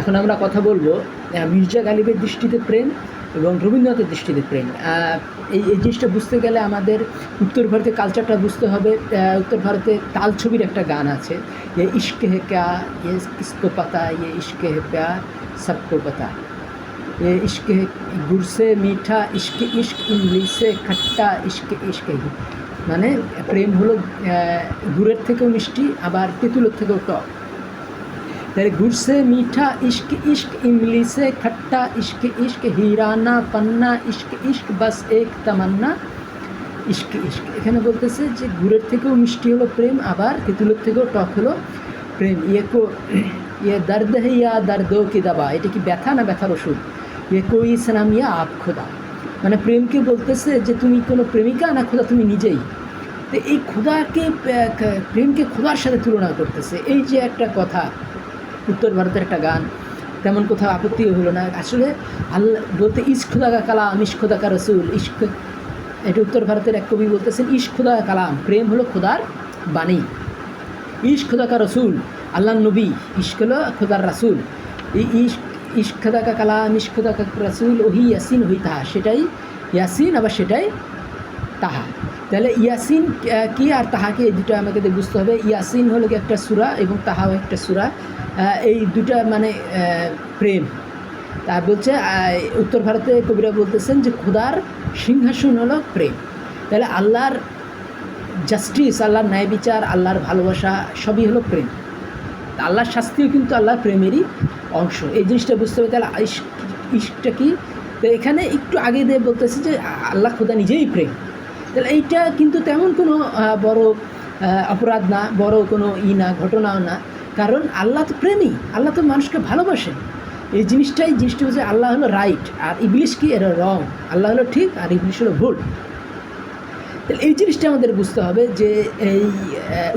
এখন আমরা কথা বলবো আহ, মির্জা গালিবের দৃষ্টিতে প্রেম এবং রবীন্দ্রনাথের দৃষ্টিতে প্রেম আহ, এই এই জিনিসটা বুঝতে গেলে আমাদের উত্তর ভারতের কালচারটা বুঝতে হবে আহ, উত্তর ভারতে তাল ছবির একটা গান আছে যে ইস্ক হে ক্যা ইয়ে কিসকো পাতা ইয়ে ইস্ক হে প্যার সবকো পাতা ये इश्क है गुड़ से मीठा इश्क इश्क इमली से खट्टा इश्क इश्क হি মানে প্রেম হলো আহ, গুড়ের থেকেও মিষ্টি আবার তেঁতুলের থেকেও টক तेरे गुर से मीठा इश्क इश्क इमली से खट्टा इश्क इश्क हीराना पन्ना इश्क इश्क बस एक तमन्ना ইস্ক ইস্ক এখানে বলতেছে যে গুড়ের থেকেও মিষ্টি হলো প্রেম, আবার তেঁতুলের থেকেও টক হলো প্রেম। ইয়ে কো ইয়ে দর্দ ইয়া দর্দ কি দাবা? এটা কি ব্যথা না ব্যথার ওষুধ? ইয়ে কো ইসলাম ইয়া আপ খোদা। মানে প্রেমকে বলতেছে যে তুমি কোনো প্রেমিকা না খোদা, তুমি নিজেই। তো এই খোদাকে প্রেমকে খোদার সাথে তুলনা করতেছে। এই যে একটা কথা উত্তর ভারতের একটা গান। তেমন কোথাও আপত্তি হলো না। আসলে আল্লাহ বলতে ইস খুদা কা কালাম ইস রসুল ইস্ক এটা উত্তর ভারতের এক কবি বলতেছেন ইস খুদা কালাম। প্রেম হলো খোদার বাণী। ইস খুদা কা রসুল আল্লাহ নবী ইস্ক হলো খোদার রাসুল। ইস ইস খুদা কা কালাম ইস খুদা কা রাসুল, ওহি ইয়াসিন ওহি তাহা। সেটাই ইয়াসিন, আবার সেটাই তাহা। তাহলে ইয়াসিন কি আর তাহাকে দুটো আমাকে বুঝতে হবে? ইয়াসিন হলো একটা সুরা এবং তাহাও একটা সুরা। এই দুটা মানে প্রেম। তা বলছে উত্তর ভারতে কবিরা বলতেছেন যে, খোদার সিংহাসন হলো প্রেম। তাহলে আল্লাহর জাস্টিস আল্লাহর ন্যায় বিচার, আল্লাহর ভালোবাসা সবই হলো প্রেম। আল্লাহর শাস্তিও কিন্তু আল্লাহর প্রেমেরই অংশ। এই জিনিসটা বুঝতে হবে, তাহলে ইস্ক কি? তো এখানে একটু আগে দিয়ে বলতেছে যে, আল্লাহ খোদা নিজেই প্রেম। তাহলে এইটা কিন্তু তেমন কোনো বড় অপরাধ না, বড় কোনো ই না, ঘটনাও না। কারণ আল্লাহ তো প্রেমী, আল্লাহ তো মানুষকে ভালোবাসেন। এই জিনিসটাই, জিনিসটা হচ্ছে আল্লাহ হলো রাইট আর ইবলিশ কি? এরা রং আল্লাহ হলো ঠিক, আর ইবলিশ হলো ভুল। তাহলে এই জিনিসটা আমাদের বুঝতে হবে যে এই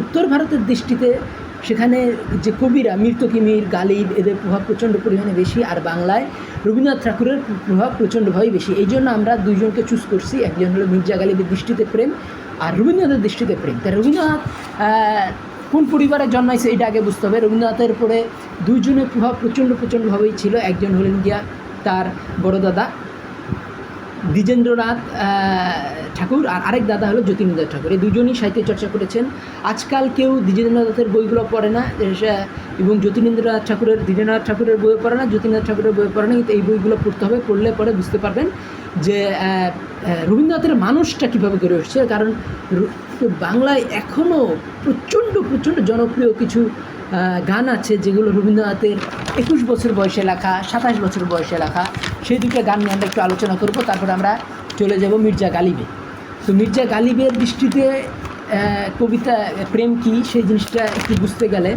উত্তর ভারতের দৃষ্টিতে সেখানে যে কবিরা মীর গালিব, এদের প্রভাব প্রচণ্ড পরিমাণে বেশি, আর বাংলায় রবীন্দ্রনাথ ঠাকুরের প্রভাব প্রচণ্ডভাবেই বেশি। এই জন্য আমরা দুইজনকে চুজ করছি, একজন হলো মির্জা গালিবের দৃষ্টিতে প্রেম, আর রবীন্দ্রনাথের দৃষ্টিতে প্রেম। তাই রবীন্দ্রনাথ কোন পরিবারে জন্মাইছে এটা আগে বুঝতে হবে। রবীন্দ্রনাথের উপরে দুইজনের প্রভাব প্রচণ্ড প্রচণ্ডভাবেই ছিল। একজন হলেন গিয়া তার বড় দাদা দ্বিজেন্দ্রনাথ ঠাকুর আর আরেক দাদা হলো জ্যোতির্নাথ ঠাকুর। এই দুজনই সাহিত্য চর্চা করেছেন। আজকাল কেউ দ্বিজেন্দ্রনাথের বইগুলো পড়ে না এবং জ্যোতিরেন্দ্রনাথ ঠাকুরের, দ্বিজেন্দ্রনাথ ঠাকুরের বই পড়ে না জ্যোতির্নাথ ঠাকুরের বই পড়ে না, কিন্তু এই বইগুলো পড়তে হবে, পড়লে পরে বুঝতে পারবেন যে রবীন্দ্রনাথের মানুষটা কীভাবে গড়ে উঠছে? কারণ বাংলায় এখনও প্রচণ্ড প্রচণ্ড জনপ্রিয় কিছু গান আছে যেগুলো রবীন্দ্রনাথের একুশ বছর বয়সে লেখা, সাতাশ বছর বয়সে লেখা। সেই দুটো গান নিয়ে আমরা একটু আলোচনা করব, তারপর আমরা চলে যাব মির্জা গালিবে। তো মির্জা গালিবের দৃষ্টিতে কবিতা, প্রেম কী? সেই জিনিসটা একটু বুঝতে গেলে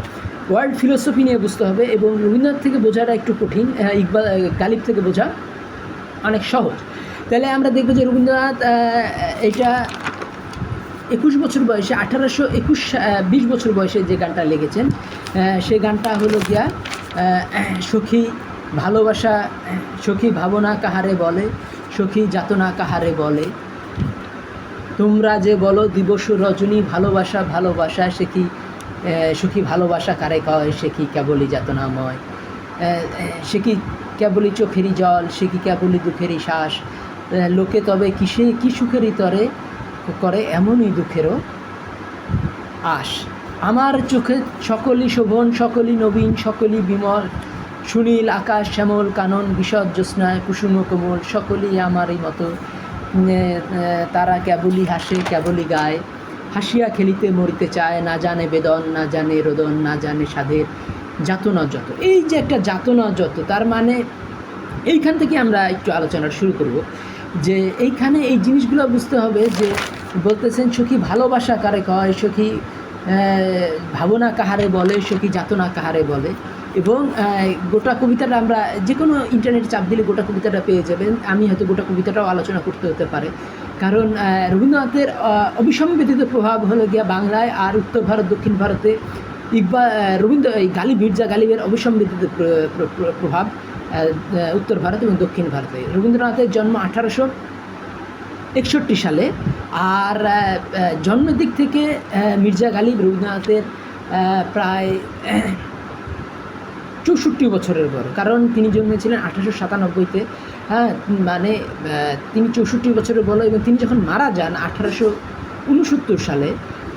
ওয়ার্ল্ড ফিলোসফি নিয়ে বুঝতে হবে এবং রবীন্দ্রনাথ থেকে বোঝাটা একটু কঠিন ইকবাল গালিব থেকে বোঝা অনেক সহজ। তাহলে আমরা দেখব যে রবীন্দ্রনাথ এটা একুশ বছর বয়সে, আঠারোশো একুশ বিশ বছর বয়সে যে গানটা লেগেছেন সে গানটা হলো গিয়া সখী ভালোবাসা, সখী ভাবনা কাহারে বলে, সখী যাতনা কাহারে বলে। তোমরা যে বলো দিবস রজনী ভালোবাসা ভালোবাসা সে কি সখী ভালোবাসা কারে কয়, সে কি কেবলই যাতনাময়? সে কি কেবলই চোখেরই জল, সে কি কেবলই দুঃখেরই শ্বাস? লোকে তবে কিসে, কি সুখেরই তরে করে এমনই দুঃখেরও আশ। আমার চোখে সকলই শোভন, সকলই নবীন, সকলই বিমল, সুনীল, আকাশ, শ্যামল, কানন, বিশদ, জ্যোৎস্নায়, কুসুম, কোমল, সকলেই আমারই মতো। তারা কেবলই হাসে, কেবলই গায়। হাসিয়া খেলিতে মরিতে চায়, না জানে বেদন, না জানে রোদন, না জানে সাধের যাতনা যত। এই যে একটা যাতনা যত, তার মানে এইখান থেকে আমরা একটু আলোচনা শুরু করব। যে এইখানে এই জিনিসগুলো বুঝতে হবে যে বলতেছেন সখী ভালোবাসা কারে কয়? সখী ভাবনা কাহারে বলে? সখী যাতনা কাহারে বলে? এবং গোটা কবিতাটা আমরা যে কোনো ইন্টারনেটে চাপ দিলে গোটা কবিতাটা পেয়ে যাবেন। আমি হয়তো গোটা কবিতাটাও আলোচনা করতে হতে পারে। কারণ রবীন্দ্রনাথের আহ, অবিসংবেদিত প্রভাব হলো গিয়া বাংলায় আর উত্তর ভারত দক্ষিণ ভারতে ইকবা রবীন্দ্র এই গালিব গালিবের প্র- প্রভাব। উত্তর ভারত এবং দক্ষিণ ভারতে। রবীন্দ্রনাথের জন্ম আঠারোশো একষট্টি সালে। আর জন্মের দিক থেকে মির্জা গালিব রবীন্দ্রনাথের প্রায় চৌষট্টি বছরের বড় কারণ তিনি জন্মেছিলেন আঠারোশো সাতানব্বইতে। হ্যাঁ মানে তিনি চৌষট্টি বছরের বড় এবং তিনি যখন মারা যান আঠারোশো উনসত্তর সালে,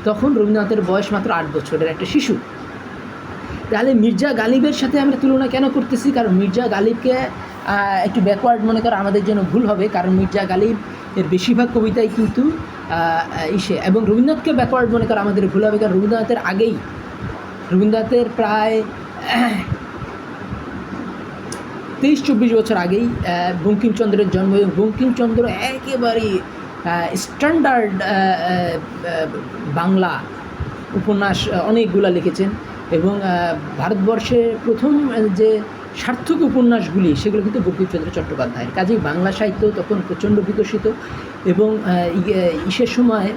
তখন রবীন্দ্রনাথের বয়স মাত্র আট বছরের একটা শিশু। তাহলে মির্জা গালিবের সাথে আমরা তুলনা কেন করতেছি? কারণ মির্জা গালিবকে একটু ব্যাকওয়ার্ড মনে করা আমাদের জন্য ভুল হবে, কারণ মির্জা গালিব এর বেশিরভাগ কবিতাই কিন্তু ইসে, এবং রবীন্দ্রনাথকে ব্যাকওয়ার্ড মনে করা আমাদের ভুল হবে, কারণ রবীন্দ্রনাথের আগেই, রবীন্দ্রনাথের প্রায়, তেইশ চব্বিশ বছর আগেই বঙ্কিমচন্দ্রের জন্ম এবং বঙ্কিমচন্দ্র একেবারেই স্ট্যান্ডার্ড বাংলা উপন্যাস অনেকগুলা লিখেছেন। এবং আহ, ভারতবর্ষের প্রথম যে সার্থক উপন্যাসগুলি সেগুলো কিন্তু বঙ্কিমচন্দ্র চট্টোপাধ্যায়ের। কাজেই বাংলা সাহিত্য তখন প্রচণ্ড বিকশিত এবং ইসের সময়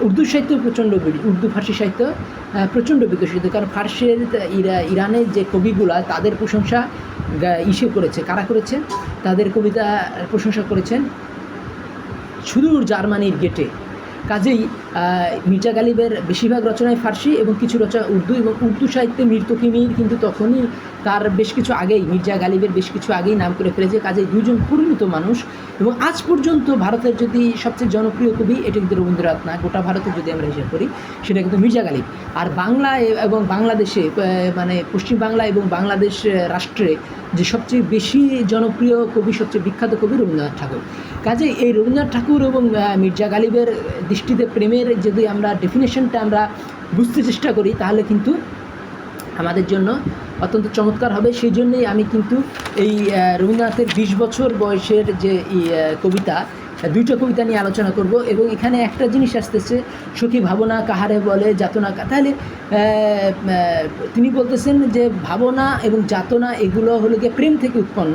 উর্দু সাহিত্য প্রচণ্ড উর্দু ফার্সি সাহিত্য প্রচণ্ড বিকশিত। কারণ ফার্সের ইরা- ইরানের যে কবিগুলা তাদের প্রশংসা ইসে করেছে। কারা করেছেন? তাদের কবিতা প্রশংসা করেছেন সুদূর জার্মানির গেটে। কাজেই মির্জা গালিবের বেশিরভাগ রচনায় ফার্সি এবং কিছু রচনা উর্দু এবং উর্দু সাহিত্যে মীর কিন্তু তখনই তার বেশ কিছু আগেই, মির্জা গালিবের বেশ কিছু আগেই নাম করে ফেলেছে। কাজে দুজন পরিণত মানুষ এবং আজ পর্যন্ত ভারতের যদি সবচেয়ে জনপ্রিয় কবি এটা কিন্তু রবীন্দ্রনাথ না গোটা ভারতে যদি আমরা হিসাব করি, সেটা কিন্তু মির্জা গালিব। আর বাংলা এবং বাংলাদেশে মানে পশ্চিম বাংলা এবং বাংলাদেশ রাষ্ট্রে যে সবচেয়ে বেশি জনপ্রিয় কবি, সবচেয়ে বিখ্যাত কবি রবীন্দ্রনাথ ঠাকুর। কাজে এই রবীন্দ্রনাথ ঠাকুর এবং মির্জা গালিবের দৃষ্টিতে প্রেমের যদি আমরা ডেফিনেশনটা আমরা বুঝতে চেষ্টা করি, তাহলে কিন্তু আমাদের জন্য অত্যন্ত চমৎকার হবে। সেই জন্যেই আমি কিন্তু এই রবীন্দ্রনাথের বিশ বছর বয়সের যে কবিতা দুইটা কবিতা নিয়ে আলোচনা করব এবং এখানে একটা জিনিস আসতেছে, সখী ভাবনা কাহারে বলে, যাতনা তাহলে তিনি বলতেছেন যে ভাবনা এবং যাতনা এগুলো হলো গিয়ে প্রেম থেকে উৎপন্ন।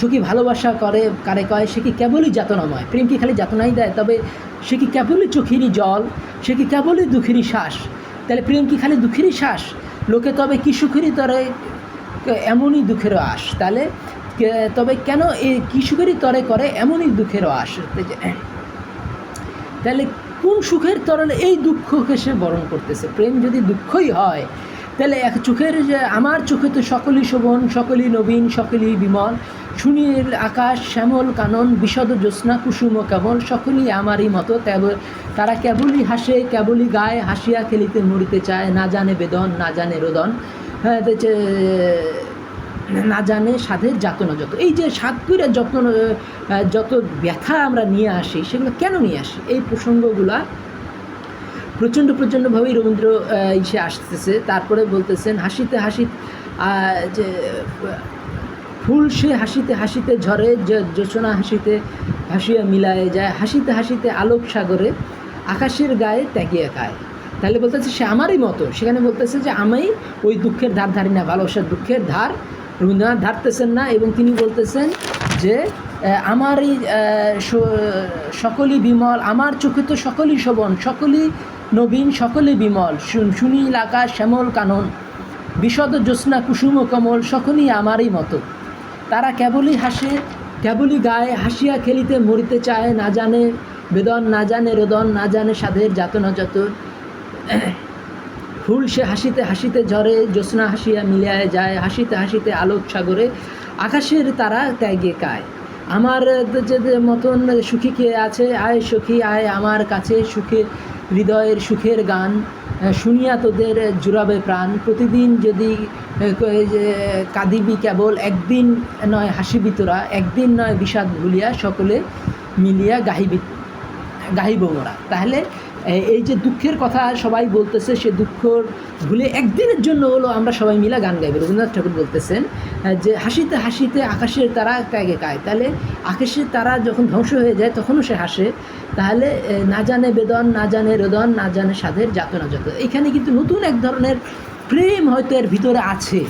সখী ভালোবাসা করে, কারে কয়, সে কি কেবলই যাতনাময়? প্রেম কি খালি যাতনাই দেয়? তবে সে কি কেবলই চোখেরই জল? সে কি কেবলই দুঃখেরই শ্বাস? তাহলে প্রেম কি খালি দুঃখেরই শ্বাস? লোকে তবে কি সুখেরই তরে? এমনই দুঃখেরও আস তাহলে তবে কেন এই কি সুখেরই তরে করে, এমনই দুঃখেরও আস তাহলে কোন সুখের তরলে এই দুঃখকে সে বরণ করতেছে? প্রেম যদি দুঃখই হয়, তাহলে এক চোখের যে, আমার চোখে তো সকলই শোভন, সকলই নবীন, সকলই বিমল। সুনীল, আকাশ, শ্যামল, কানন, বিশদ, জ্যোৎস্না, কুসুম, কেবল, সকলই আমারই মতো। তারা কেবলই হাসে, কেবলই গায়ে, হাসিয়া খেলিতে মরিতে চায়, না জানে বেদন, না জানে রোদন। হ্যাঁ না জানে সাধের যাতনা যত এই যে সাত কইরা যত্ন যত ব্যথা আমরা নিয়ে আসি, সেগুলো কেন নিয়ে আসি? এই প্রসঙ্গগুলা প্রচণ্ড প্রচণ্ডভাবেই রবীন্দ্র ইসে আসতেছে। তারপরে বলতেছেন, হাসিতে হাসি যে, ফুল সে হাসিতে হাসিতে ঝরে, য- জোছনা হাসিতে হাসিয়া মিলায়ে যায়, হাসিতে হাসিতে আলোক সাগরে আকাশের গায়ে ত্যাগিয়া খায়। তাহলে বলতেছে সে আমারই মতো। সেখানে বলতেছে যে, আমি ওই দুঃখের ধার ধারি না, ভালোবাসার দুঃখের ধার রবীন্দ্রনাথ ধারতেছেন না, এবং তিনি বলতেছেন যে আমারই সকলই বিমল, আমার চোখে তো সকলই শোভন, সকলই নবীন সকলে বিমল সুনীল, আকাশ, শ্যামল, কানন, বিশদ, জ্যোৎস্না, কুসুম, কমল, সকলই আমারই মতো। তারা কেবলই হাসে, কেবলই গায়ে, হাসিয়া খেলিতে মরিতে চায়, না জানে বেদন, না জানে রোদন, না জানে সাধের যাতনা যত ফুল সে হাসিতে হাসিতে ঝরে, জ্যোৎস্না হাসিয়া মিলিয়ায় যায়, হাসিতে হাসিতে আলোক সাগরে, আকাশের তারা ত্যাগে কায়। আমার যে মতন সুখী কে আছে, আয় সখী, আয় আমার কাছে সুখে হৃদয়ের সুখের গান। শুনিয়া তোদের জুড়াবে প্রাণ। প্রতিদিন যদি কাঁদিবি কেবল, একদিন নয় হাসিবি তোরা, একদিন নয় বিষাদ ভুলিয়া সকলে মিলিয়া গাহিবি, গাহিব মোরা তাহলে এই যে দুঃখের কথা সবাই বলতেছে, সে দুঃখ ভুলে একদিনের জন্য হলো আমরা সবাই মিলে গান গাইবে। রবীন্দ্রনাথ ঠাকুর বলতেছেন যে হাসিতে হাসিতে আকাশের তারা কাগে কায়। তাহলে আকাশের তারা যখন ধ্বংস হয়ে যায়, তখনও সে হাসে। তাহলে না জানে বেদন, না জানে রোদন, না জানে সাধের যাতনা যত। এখানে কিন্তু নতুন এক ধরনের প্রেম হয়তো এর ভিতরে আছে,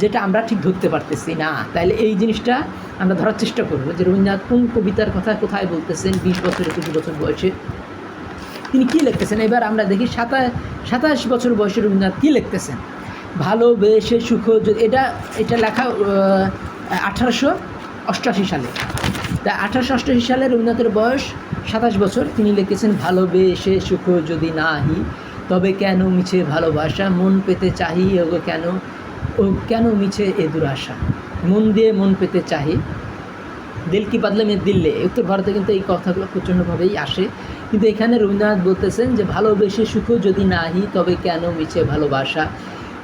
যেটা আমরা ঠিক ধরতে পারতেছি না। তাইলে এই জিনিসটা আমরা ধরার চেষ্টা করব যে রবীন্দ্রনাথ কোন কবিতার কথা কোথায় বলতেছেন, বিশ বছর, একুশ বছর বয়সে? তিনি কী লিখতেছেন? এবার আমরা দেখি সাতাশ সাতাশ বছর বয়সে রবীন্দ্রনাথ কী লিখতেছেন? ভালোবেসে সুখ এটা এটা লেখা আঠারোশো অষ্টআশি সালে। তা আঠারোশো অষ্টআশি সালে রবীন্দ্রনাথের বয়স সাতাশ বছর। তিনি লিখেছেন ভালোবেসে সুখ যদি নাহি, তবে কেন মিছে ভালোবাসা? মন পেতে চাহি, ওগো কেন, ও কেন মিছে এ দুরাশা? মন দিয়ে মন পেতে চাহি। দিল কি বদলে মে দিল্লে? উত্তর ভারতে কিন্তু এই কথাগুলো প্রচণ্ডভাবেই আসে। কিন্তু এখানে রবীন্দ্রনাথ বলতেছেন যে, ভালোবেসে সুখ যদি নাহি, তবে কেন মিছে ভালোবাসা?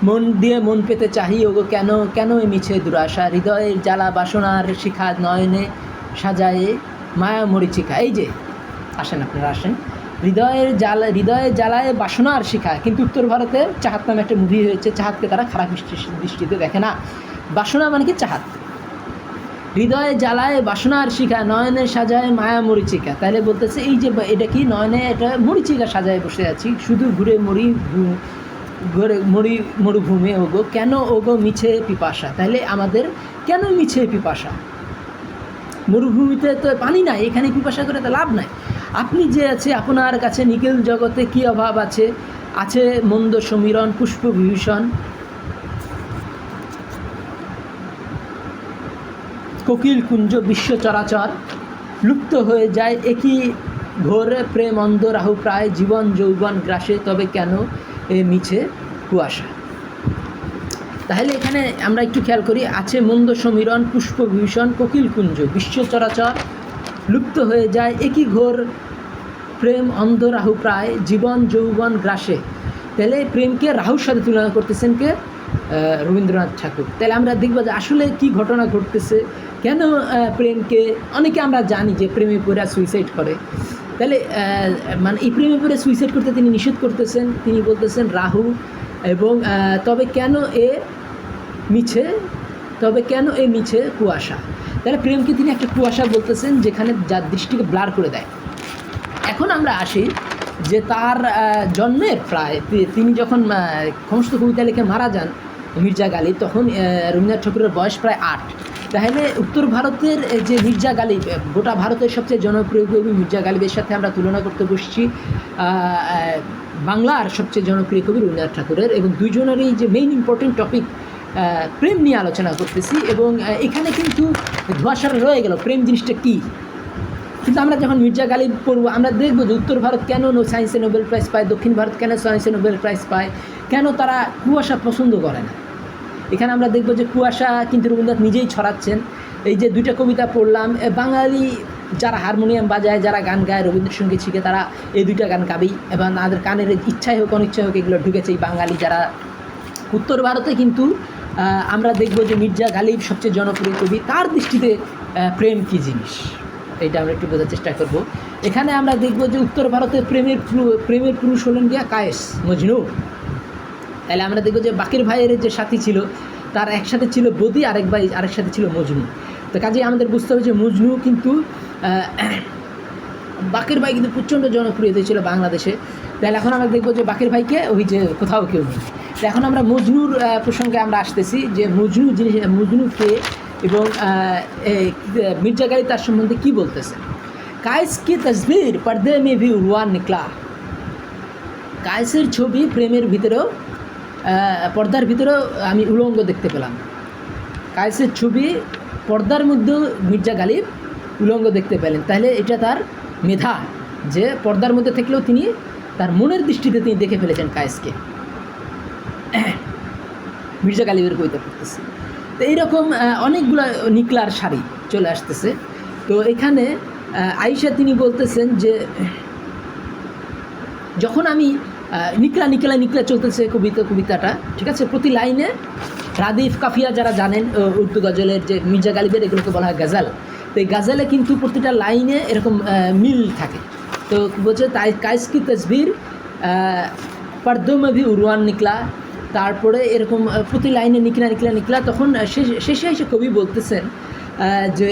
মন দিয়ে মন পেতে চাহি, ওগো কেন কেন মিছে দুরাশা? হৃদয়ের জ্বালা বাসনার শিখা নয়নে সাজায়ে মায়া মরিচিকা এই যে, আসেন আপনারা, আসেন। হৃদয়ের জ্বালা হৃদয়ের জ্বালায় বাসনার শিখা, কিন্তু উত্তর ভারতে চাহাত নামে একটা মুভি হয়েছে, চাহাতকে তারা খারাপ দৃষ্টিতে দেখে না। বাসনা মানে কি? চাহাত। হৃদয়ে জ্বালায়, বাসনার শিখা, নয়নে সাজায় মায়া মরিচিকা। তাহলে বলতেছে, এই যে এটা কি? নয়নে এটা মরিচিকা সাজায় বসে আছি। শুধু ঘুরে মরি ঘুরে মরি মরুভূমি, ওগো। কেন ওগো মিছে পিপাসা? তাহলে আমাদের কেন মিছে পিপাসা? মরুভূমিতে তো পানি নাই, এখানে পিপাসা করে তো লাভ নাই। আপনি যে আছে, আপনার কাছে নিখিল জগতে কি অভাব আছে? আছে মন্দ সমীরণ, পুষ্প বিভীষণ। কোকিল কুঞ্জ বিশ্ব চরাচর। লুপ্ত হয়ে যায় একই ঘোর প্রেম, অন্ধ রাহু, প্রায় জীবন যৌবন গ্রাসে, তবে কেন এ মিছে কুয়াশা? তাহলে এখানে আমরা একটু খেয়াল করি, আছে মন্দ সমীরণ, পুষ্প বিভীষণ কোকিল কুঞ্জ, বিশ্ব চরাচর। লুপ্ত হয়ে যায় একই ঘোর প্রেম, অন্ধ রাহু, প্রায় জীবন যৌবন গ্রাসে। তাহলে প্রেমকে রাহুর সাথে তুলনা করতেছেন কে? রবীন্দ্রনাথ ঠাকুর। তাহলে আমরা দেখব যে আসলে কি ঘটনা ঘটতেছে। কেন প্রেমকে, অনেকে আমরা জানি যে প্রেমে পড়ে সুইসাইড করে। তাহলে মানে এই প্রেমে পড়ে সুইসাইড করতে তিনি নিষেধ করতেছেন। তিনি বলতেছেন, রাহু। এবং তবে কেন এ মিছে? তবে কেন এ মিছে? কুয়াশা। তাহলে প্রেমকে তিনি একটা কুয়াশা বলতেছেন, যেখানে যার দৃষ্টিকে ব্লার করে দেয়। এখন আমরা আসি যে তার জন্মের প্রায় তিনি যখন সমস্ত কবিতা লিখে মারা যান মির্জা গালিব তখন রবীন্দ্রনাথ ঠাকুরের বয়স প্রায় আট। তাহলে উত্তর ভারতের যে মির্জা গালিব গোটা ভারতের সবচেয়ে জনপ্রিয় কবি মির্জা গালিবের সাথে আমরা তুলনা করতে বসছি বাংলার সবচেয়ে জনপ্রিয় কবি রবীন্দ্রনাথ ঠাকুরের এবং দুইজনেরই যে মেইন ইম্পর্টেন্ট টপিক প্রেম নিয়ে আলোচনা করতেছি এবং এখানে কিন্তু ধোয়াশারা রয়ে গেল, প্রেম জিনিসটা কী? কিন্তু আমরা যখন মির্জা গালিব পড়ব, আমরা দেখব যে উত্তর ভারত কেন সায়েন্সে নোবেল প্রাইজ পায়, দক্ষিণ ভারত কেন সায়েন্সে নোবেল প্রাইজ পায়, কেন তারা কুয়াশা পছন্দ করে না। এখানে আমরা দেখব যে কুয়াশা কিন্তু রবীন্দ্রনাথ নিজেই ছড়াচ্ছেন। এই যে দুইটা কবিতা পড়লাম বাঙালি যারা হারমোনিয়াম বাজায়, যারা গান গায়, রবীন্দ্রসঙ্গীত শিখে, তারা এই দুইটা গান গাবেই। এবং তাদের কানের ইচ্ছাই হোক, অনিচ্ছাই হোক, এগুলো ঢুকেছে এই বাঙালি যারা। উত্তর ভারতে কিন্তু আমরা দেখব যে মির্জা গালিব সবচেয়ে জনপ্রিয় কবি। তার দৃষ্টিতে প্রেম কী জিনিস? এটা আমরা একটু বোঝার চেষ্টা করব। এখানে আমরা দেখব যে উত্তর ভারতের প্রেমের পুরু- প্রেমের পুরুষ হলেন গিয়া কায়েস মজনু। তাহলে আমরা দেখব যে বাকির ভাইয়ের যে সাথী ছিল, তার একসাথে ছিল বদি, আরেক ভাই আরেক সাথে ছিল মজনু। তো কাজেই আমাদের বুঝতে হবে যে মজনু কিন্তু বাকের ভাই কিন্তু প্রচণ্ড জনপ্রিয় ছিল বাংলাদেশে। তাহলে এখন আমরা দেখব যে বাকের ভাইকে, ওই যে কোথাও কেউ নেই। তো এখন আমরা মজনুর প্রসঙ্গে আমরা আসতেছি যে মজনু জিনিস মজনু কে এবং মির্জা গালি তার সম্বন্ধে কী বলতেছে? কায়েস কি তসবির, পর্দে মে ভি উরওয়ান নিকলা। কায়েসের ছবি প্রেমের ভিতরেও পর্দার ভিতরেও আমি উলঙ্গ দেখতে পেলাম। কায়েসের ছবি, পর্দার মধ্যেও মির্জা গালিব উলঙ্গ দেখতে পেলেন। তাহলে এটা তার মেধা, যে পর্দার মধ্যে থাকলেও তিনি তার মনের দৃষ্টিতে তিনি দেখে ফেলেছেন কায়েসকে মির্জা গালিবের কবিতা পড়তেছে। তো এইরকম অনেকগুলো নিকলার শাড়ি চলে আসতেছে। তো এখানে আয়েশা তিনি বলতেছেন যে, যখন আমি নিকলা নিকলা নিকলা চলতেছে কবিতা, কবিতাটা, ঠিক আছে? প্রতি লাইনে রাদিফ কাফিয়া যারা জানেন উর্দু গজলের যে মির্জা গালিবের, এগুলোকে বলা হয় গাজাল। তো এই গাজালে কিন্তু প্রতিটা লাইনে এরকম মিল থাকে। তো বলছে, তাই কাইস তসবির? পর্দমে ভি উরওয়ান নিকলা। তারপরে এরকম প্রতি লাইনে নিকলা নিকলা নিকলা। তখন শেষে এসে কবি বলতেছেন যে